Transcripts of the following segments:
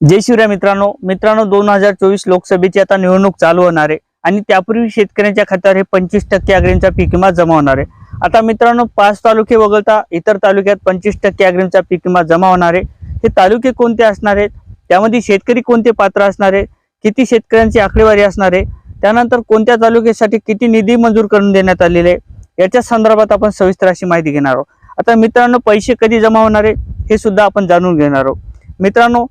जय शिवराय मित्रांनो. मित्रांनो दोन हजार चोवीस लोकसभेची आता निवडणूक चालू होणार आहे आणि त्यापूर्वी शेतकऱ्यांच्या खात्यावर हे पंचवीस टक्के अग्रिमचा पीक विमा जमा होणार आहे. आता मित्रांनो पाच तालुके वगळता इतर तालुक्यात पंचवीस टक्के अग्रिमचा पीक विमा जमा होणार आहे. हे तालुके कोणते असणार आहेत? त्यामध्ये शेतकरी कोणते पात्र असणार आहे किती शेतकऱ्यांची आकडेवारी असणार आहे? त्यानंतर कोणत्या तालुक्यासाठी किती निधी मंजूर करून देण्यात आलेले आहे? याच्या संदर्भात आपण सविस्तर अशी माहिती घेणार आहोत. आता मित्रांनो पैसे कधी जमा होणार आहे? हे सुद्धा आपण जाणून घेणार आहोत. मित्रांनो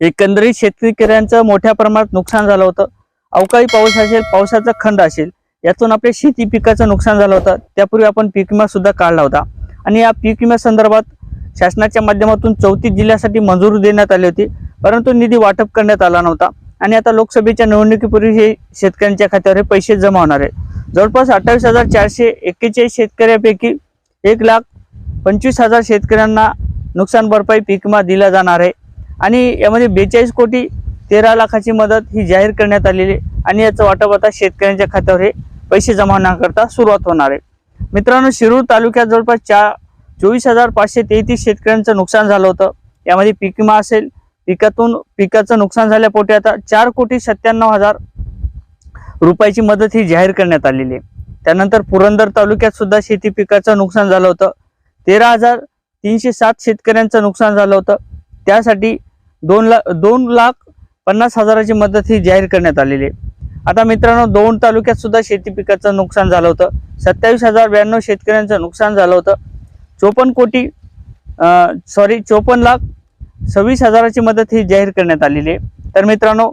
एकंदरीत शेतकऱ्यांचं मोठ्या प्रमाणात नुकसान झालं होतं. अवकाळी पाऊस असेल पावसाचा खंड असेल यातून आपल्या शेती पिकाचं नुकसान झालं होतं. त्यापूर्वी आपण पीक विमा सुद्धा काढला होता. आणि या पीक विम्या संदर्भात शासनाच्या माध्यमातून चौतीस जिल्ह्यासाठी मंजुरी देण्यात आली होती. परंतु निधी वाटप करण्यात आला नव्हता. आणि आता लोकसभेच्या निवडणुकीपूर्वी हे शेतकऱ्यांच्या खात्यावर हे पैसे जमा होणार आहे जवळपास अठ्ठावीस हजार चारशे एक्केचाळीस शेतकऱ्यापैकी एक लाख पंचवीस हजार शेतकऱ्यांना नुकसान भरपाई पीक विमा दिला जाणार आहे. आणि यामध्ये बेचाळीस कोटी तेरा लाखाची मदत ही जाहीर करण्यात आलेली आहे. आणि याचं वाटप आता शेतकऱ्यांच्या खात्यावर हे पैसे जमा होण्याकरता सुरुवात होणार आहे. मित्रांनो शिरूर तालुक्यात जवळपास चा चोवीस हजार पाचशे तेहतीस शेतकऱ्यांचं नुकसान झालं होतं. यामध्ये पीक विमा असेल पिकातून पिकाचं नुकसान झाल्यापोटी आता चार कोटी सत्त्याण्णव हजार रुपयाची मदत ही जाहीर करण्यात आलेली आहे. त्यानंतर पुरंदर तालुक्यात सुद्धा शेती पिकाचं नुकसान झालं होतं. तेरा हजार तीनशे सात शेतकऱ्यांचं नुकसान झालं होतं. त्यासाठी दोन लाख दोन लाख पन्नास हजाराची मदत ही जाहीर करण्यात आलेली आहे. आता मित्रांनो दोन तालुक्यात सुद्धा शेती पिकाचं नुकसान झालं होतं. सत्तावीस हजार ब्याण्णव शेतकऱ्यांचं नुकसान झालं होतं. चोपन्न कोटी सॉरी चोपन्न लाख सव्वीस हजाराची मदत ही जाहीर करण्यात आलेली आहे. तर मित्रांनो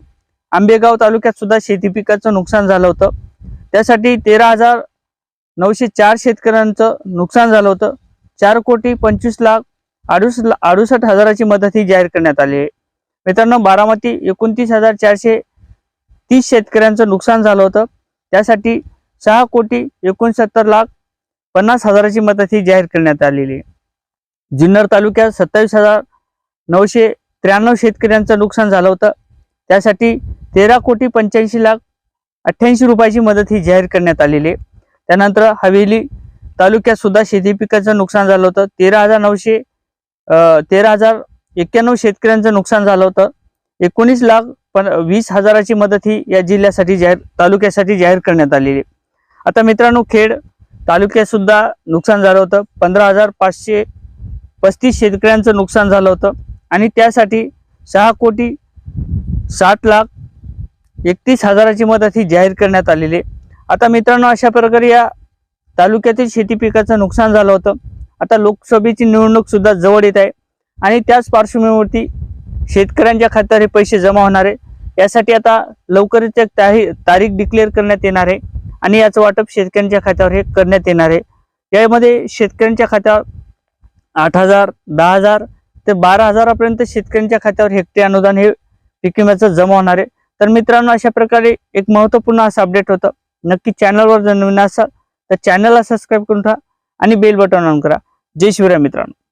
आंबेगाव तालुक्यात सुद्धा शेती पिकाचं नुकसान झालं होतं. त्यासाठी तेरा हजार नऊशे चार शेतकऱ्यांचं नुकसान झालं होतं. चार कोटी पंचवीस लाख अडुस अडुसष्ट हजाराची मदत ही जाहीर करण्यात आली आहे. मित्रांनो बारामती एकोणतीस हजार चारशे तीस शेतकऱ्यांचं नुकसान झालं होतं. त्यासाठी सहा कोटी एकोणसत्तर लाख पन्नास हजाराची मदत ही जाहीर करण्यात आलेली आहे. जुन्नर तालुक्यात सत्तावीस हजार नऊशे त्र्याण्णव शेतकऱ्यांचं नुकसान झालं होतं. त्यासाठी तेरा कोटी पंच्याऐंशी लाख अठ्ठ्याऐंशी रुपयाची मदत ही जाहीर करण्यात आलेली आहे. त्यानंतर हवेली तालुक्यात सुद्धा शेती पिकाचं नुकसान झालं होतं. तेरा हजार नऊशे तेरा हजार एक्क्याण्णव शेतकऱ्यांचं नुकसान झालं होतं. एकोणीस लाख पण वीस हजाराची मदत ही या जिल्ह्यासाठी जाहीर तालुक्यासाठी जाहीर करण्यात आलेली आहे. आता मित्रांनो खेड तालुक्यातसुद्धा नुकसान झालं होतं. पंधरा हजार पाचशे पस्तीस शेतकऱ्यांचं नुकसान झालं होतं. आणि त्यासाठी सहा कोटी सात लाख एकतीस हजाराची मदत ही जाहीर करण्यात आलेली आहे. आता मित्रांनो अशा प्रकारे या तालुक्यातील शेती पिकाचं नुकसान झालं होतं. आता लोकसभेची निवडणूक सुद्धा जवळ येत आहे. आणि त्याच पार्श्वभूमीवरती शेतकऱ्यांच्या खात्यावर हे पैसे जमा होणार आहे. यासाठी आता लवकरच एक तारीख डिक्लेअर करण्यात येणार आहे. आणि याचं वाटप शेतकऱ्यांच्या खात्यावर हे करण्यात येणार आहे. यामध्ये शेतकऱ्यांच्या खात्यावर आठ हजार दहा हजार ते बारा हजारापर्यंत शेतकऱ्यांच्या खात्यावर हेक्टरी अनुदान हे पीक विम्याचं जमा होणार आहे. तर मित्रांनो अशा प्रकारे एक महत्त्वपूर्ण असं अपडेट होतं. नक्की चॅनलवर जर नवीन असाल तर चॅनलला सबस्क्राईब करून ठेवा आणि बेल बटन ऑन करा. जय शिवराय मित्रांनो.